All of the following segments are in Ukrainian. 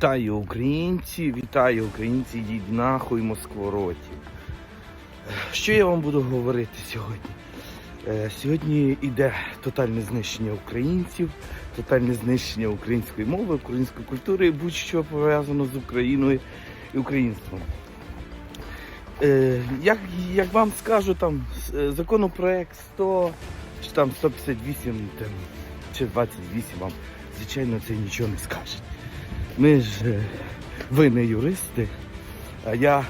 Вітаю українці, вітаю українці, йдіть нахуй Москвороті. Що я вам буду говорити сьогодні? Е, Сьогодні йде тотальне знищення українців, тотальне знищення української мови, української культури і будь-що пов'язано з Україною і українством. Е, Як, як вам скажу, там е, законопроект 100 чи там 158 там, чи 28 вам, звичайно, це нічого не скаже. Ми ж е, ви не юристи, а я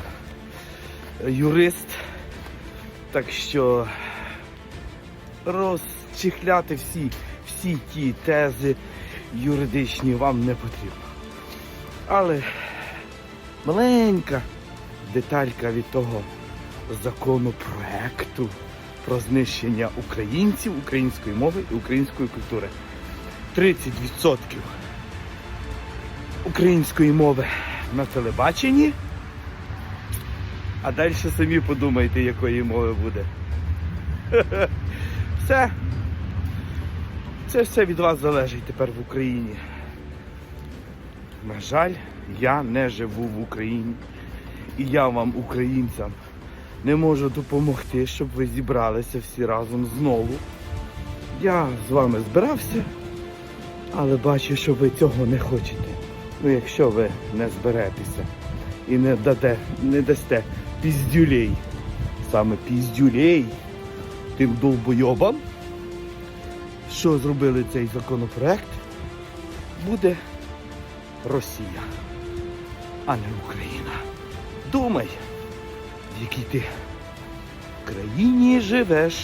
юрист. Так що розчехляти всі, всі ті тези юридичні вам не потрібно. Але маленька деталька від того законопроекту про знищення українців, української мови і української культури. 30% української мови на телебаченні. А далі самі подумайте, якої мови буде. Все. Це все від вас залежить тепер в Україні. На жаль, я не живу в Україні. І я вам, українцям, не можу допомогти, щоб ви зібралися всі разом знову. Я з вами збирався, але бачу, що ви цього не хочете. Ну, якщо ви не зберетеся і не даде, не дасте піздюлей, саме піздюлей тим довбойобам, що зробили цей законопроект, буде Росія, а не Україна. Думай, в якій ти країні живеш.